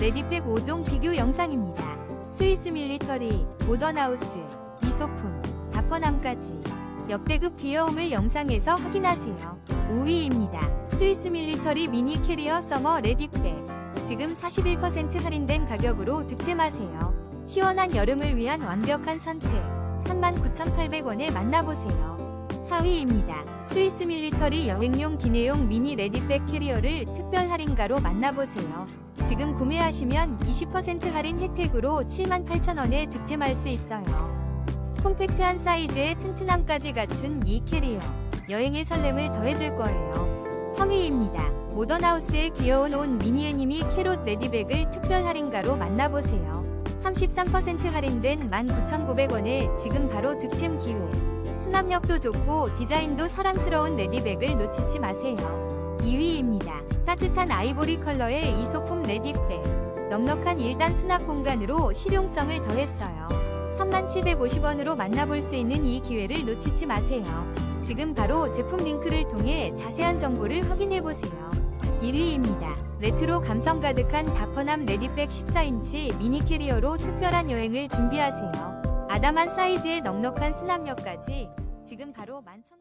레디백 5종 비교 영상입니다. 스위스 밀리터리, 모던하우스, 이소품, 다퍼남까지 역대급 귀여움을 영상에서 확인하세요. 5위입니다. 스위스 밀리터리 미니 캐리어 서머 레디백 지금 41% 할인된 가격으로 득템하세요. 시원한 여름을 위한 완벽한 선택 39,800원에 만나보세요. 4위입니다. 스위스 밀리터리 여행용 기내용 미니 레디백 캐리어를 특별 할인가로 만나보세요. 지금 구매하시면 20% 할인 혜택으로 78,000원에 득템할 수 있어요. 콤팩트한 사이즈에 튼튼함까지 갖춘 이 캐리어. 여행의 설렘을 더해줄 거예요. 3위입니다. 모던하우스의 귀여운 온 미니 애니미 캐롯 레디백을 특별 할인가로 만나보세요. 33% 할인된 19,900원에 지금 바로 득템 기회. 수납력도 좋고 디자인도 사랑스러운 레디백을 놓치지 마세요. 2위입니다. 따뜻한 아이보리 컬러의 이 소품 레디백. 넉넉한 1단 수납 공간으로 실용성을 더했어요. 3750원으로 만나볼 수 있는 이 기회를 놓치지 마세요. 지금 바로 제품 링크를 통해 자세한 정보를 확인해보세요. 1위입니다. 레트로 감성 가득한 다퍼남 레디백 14인치 미니 캐리어로 특별한 여행을 준비하세요. 아담한 사이즈의 넉넉한 수납력까지 지금 바로 만천...